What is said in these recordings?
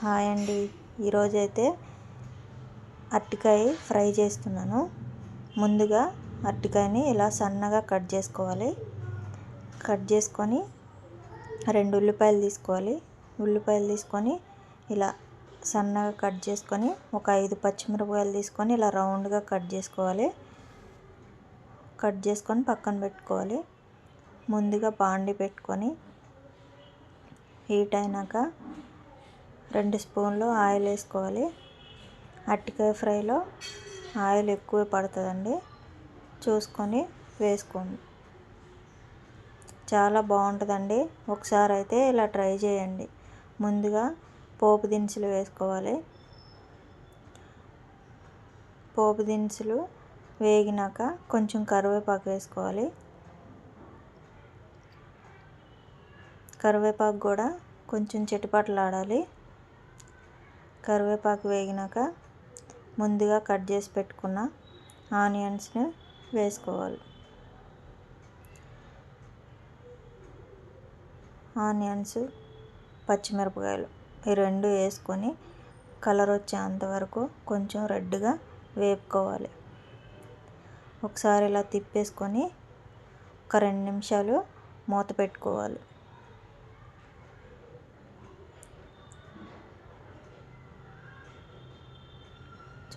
Hi అండి. ఈరోజైతే అరటికాయ ఫ్రై చేస్తున్నాను. ముందుగా అరటికాయని ఇలా సన్నగా కట్ చేసుకోవాలి. కట్ చేసుకొని రెండు ఉల్లిపాయలు తీసుకోవాలి. ఉల్లిపాయలు తీసుకొని ఇలా సన్నగా కట్ చేసుకొని ఒక ఐదు పచ్చిమిరపకాయలు తీసుకొని ఇలా రౌండ్గా కట్ చేసుకోవాలి. కట్ చేసుకొని పక్కన పెట్టుకోవాలి. ముందుగా బాండి పెట్టుకొని హీట్ అయినాక రెండు స్పూన్లు ఆయిల్ వేసుకోవాలి. అరటికాయ ఫ్రైలో ఆయిల్ ఎక్కువ పడుతుందండి. చూసుకొని వేసుకోండి. చాలా బాగుంటుందండి. ఒకసారి అయితే ఇలా ట్రై చేయండి. ముందుగా పోపు దినుసులు వేసుకోవాలి. పోపు దినుసులు వేగినాక కొంచెం కరివేపాకు వేసుకోవాలి. కరివేపాకు కూడా కొంచెం చిటపటలాడాలి. కరివేపాకు వేగినాక ముందుగా కట్ చేసి పెట్టుకున్న ఆనియన్స్ని వేసుకోవాలి. ఆనియన్స్ పచ్చిమిరపకాయలు ఈ రెండు వేసుకొని కలర్ వచ్చేంత వరకు కొంచెం రెడ్గా వేపుకోవాలి. ఒకసారి ఇలా తిప్పేసుకొని ఒక రెండు నిమిషాలు మూత పెట్టుకోవాలి.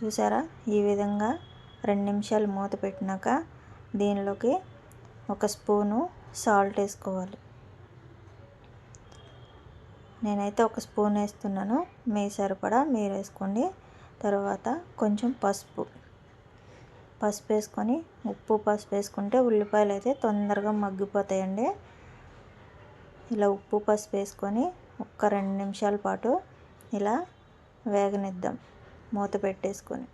చూసారా? ఈ విధంగా రెండు నిమిషాలు మూత పెట్టినాక దీనిలోకి ఒక స్పూను సాల్ట్ వేసుకోవాలి. నేనైతే ఒక స్పూన్ వేస్తున్నాను. మీ సరిపడా మీరు వేసుకోండి. తర్వాత కొంచెం పసుపు. పసుపు వేసుకొని ఉప్పు పసుపు వేసుకుంటే ఉల్లిపాయలు అయితే తొందరగా మగ్గిపోతాయండి. ఇలా ఉప్పు పసుపు వేసుకొని ఒక్క రెండు నిమిషాల పాటు ఇలా వేగనిద్దాం. మూత పెట్టేసుకొని.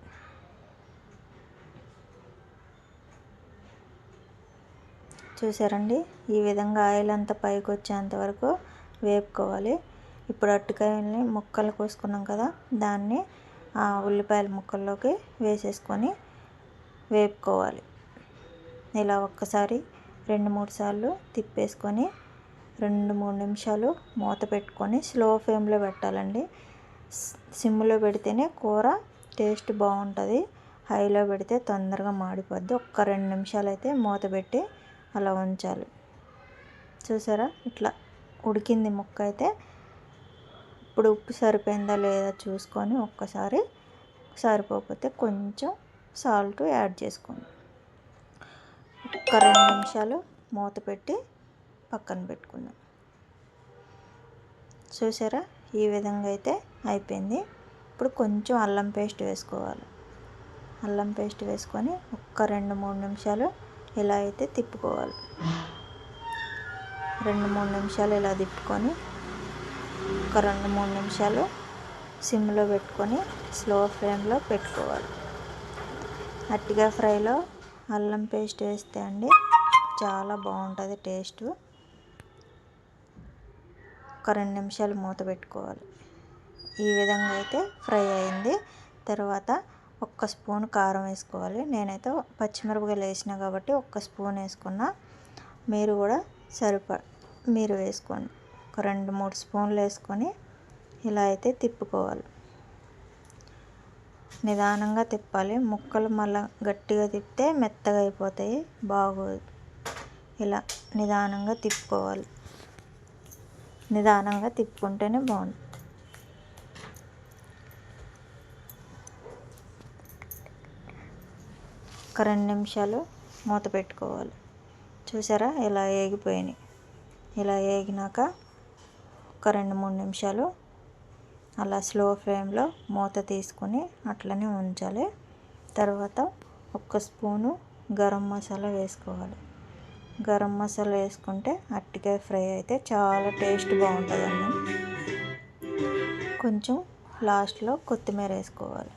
చూసారండి? ఈ విధంగా ఆయిల్ అంతా పైకి వచ్చేంత వరకు వేపుకోవాలి. ఇప్పుడు అరటికాయల్ని ముక్కలు కోసుకున్నాం కదా దాన్ని ఆ ఉల్లిపాయల ముక్కల్లోకి వేసేసుకొని వేపుకోవాలి. ఇలా ఒక్కసారి రెండు మూడు సార్లు తిప్పేసుకొని రెండు మూడు నిమిషాలు మూత పెట్టుకొని స్లో ఫ్లేమ్లో పెట్టాలండి. సిమ్లో పెడితేనే కూర టేస్ట్ బాగుంటుంది. హైలో పెడితే తొందరగా మాడిపోద్ది. ఒక్క రెండు నిమిషాలు అయితే మూత పెట్టి అలా ఉంచాలి. చూసారా? ఇట్లా ఉడికింది ముక్క అయితే. ఇప్పుడు ఉప్పు సరిపోయిందా లేదా చూసుకొని ఒక్కసారి సరిపోకపోతే కొంచెం సాల్ట్ యాడ్ చేసుకోండి. ఒక్క రెండు నిమిషాలు మూత పెట్టి పక్కన పెట్టుకుందాం. చూసారా? ఈ విధంగా అయితే అయిపోయింది. ఇప్పుడు కొంచెం అల్లం పేస్ట్ వేసుకోవాలి. అల్లం పేస్ట్ వేసుకొని ఒక్క రెండు మూడు నిమిషాలు ఇలా అయితే తిప్పుకోవాలి. రెండు మూడు నిమిషాలు ఇలా తిప్పుకొని ఒక రెండు మూడు నిమిషాలు సిమ్లో పెట్టుకొని స్లో ఫ్లేమ్లో పెట్టుకోవాలి. అట్టిగా ఫ్రైలో అల్లం పేస్ట్ వేస్తే అండి చాలా బాగుంటుంది టేస్ట్. ఒక రెండు నిమిషాలు మూత పెట్టుకోవాలి. ఈ విధంగా అయితే ఫ్రై అయింది. తర్వాత ఒక్క స్పూన్ కారం వేసుకోవాలి. నేనైతే పచ్చిమిరపకాయలు వేసిన కాబట్టి ఒక్క స్పూన్ వేసుకున్నా. మీరు కూడా సరిప మీరు వేసుకోండి. ఒక రెండు మూడు స్పూన్లు వేసుకొని ఇలా అయితే తిప్పుకోవాలి. నిదానంగా తిప్పాలి. ముక్కలు మళ్ళీ గట్టిగా తిప్పితే మెత్తగా అయిపోతాయి. బాగోదు. ఇలా నిదానంగా తిప్పుకోవాలి. నిదానంగా తిప్పుకుంటేనే బాగుంటుంది. ఒక రెండు నిమిషాలు మూత పెట్టుకోవాలి. చూసారా? ఇలా ఏగిపోయినాయి. ఇలా ఏగినాక ఒక రెండు మూడు నిమిషాలు అలా స్లో ఫ్లేమ్లో మూత తీసుకొని అట్లనే ఉంచాలి. తర్వాత ఒక్క స్పూను గరం మసాలా వేసుకోవాలి. గరం మసాలా వేసుకుంటే అట్టికాయ ఫ్రై అయితే చాలా టేస్ట్ బాగుంటుంది బాగుంటుందండి కొంచెం లాస్ట్లో కొత్తిమీర వేసుకోవాలి.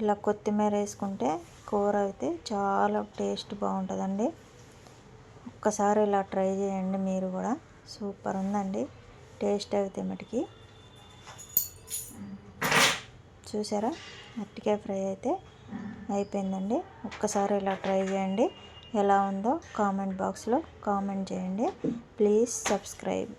ఇలా కొత్తిమీర వేసుకుంటే కూర అయితే చాలా టేస్ట్ బాగుంటుందండి. ఒక్కసారి ఇలా ట్రై చేయండి మీరు కూడా. సూపర్ ఉందండి. టేస్ట్ అయితే మటుకి. చూసారా? అరటికాయ ఫ్రై అయితే అయిపోయిందండి. ఒక్కసారి ఇలా ట్రై చేయండి. ఎలా ఉందో కామెంట్ బాక్స్లో కామెంట్ చేయండి. Please subscribe.